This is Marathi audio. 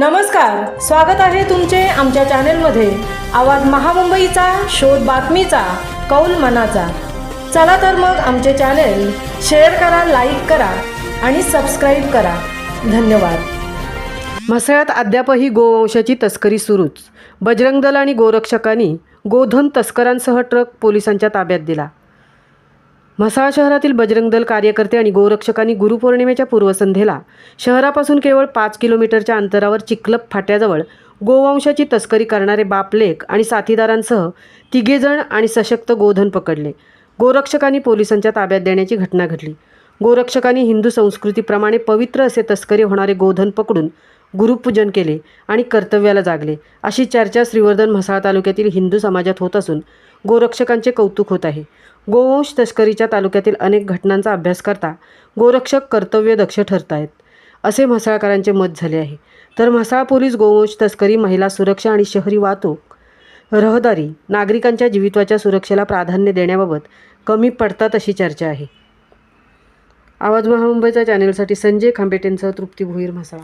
नमस्कार स्वागत आहे तुमचे आमच्या चॅनेलमध्ये. आवाज महामुंबईचा शोध बातमीचा कौल मनाचा. चला तर मग आमचे चॅनेल शेअर करा लाईक करा आणि सबस्क्राईब करा. धन्यवाद. म्हसळ्यात अद्यापही गोवंशाची तस्करी सुरूच. बजरंग दल आणि गोरक्षकांनी गोधन तस्करांसह ट्रक पोलिसांच्या ताब्यात दिला. म्हसाळ शहरातील बजरंग दल कार्यकर्ते आणि गोरक्षकांनी गुरुपौर्णिमेच्या पूर्वसंध्येला शहरापासून केवळ पाच किलोमीटरच्या अंतरावर चिखलप फाट्याजवळ गोवंशाची तस्करी करणारे बापलेख आणि साथीदारांसह तिघेजण आणि सशक्त गोधन पकडले. गोरक्षकांनी पोलिसांच्या ताब्यात देण्याची घटना घडली. गोरक्षकांनी हिंदू संस्कृतीप्रमाणे पवित्र असे तस्करी होणारे गोधन पकडून गुरुपूजन केले आणि कर्तव्याला जागले. अशी चर्चा श्रीवर्धन म्हसाळ तालुक्यातील हिंदू समाजात होत असून गोरक्षकांचे कौतुक होत आहे. गोवंश तस्करीच्या तालुक्यातील अनेक घटनांचा अभ्यास करता गोरक्षक कर्तव्यदक्ष ठरत आहेत असे म्हसाळकरांचे मत झाले आहे. तर म्हसाळ पोलीस गोवंश तस्करी महिला सुरक्षा आणि शहरी वाहतूक रहदारी नागरिकांच्या जीवित्वाच्या सुरक्षेला प्राधान्य देण्याबाबत कमी पडतात अशी चर्चा आहे. आवाज महामुंबईच्या चॅनेलसाठी संजय खांबेटेंसह तृप्ती भोईर म्हसाळा.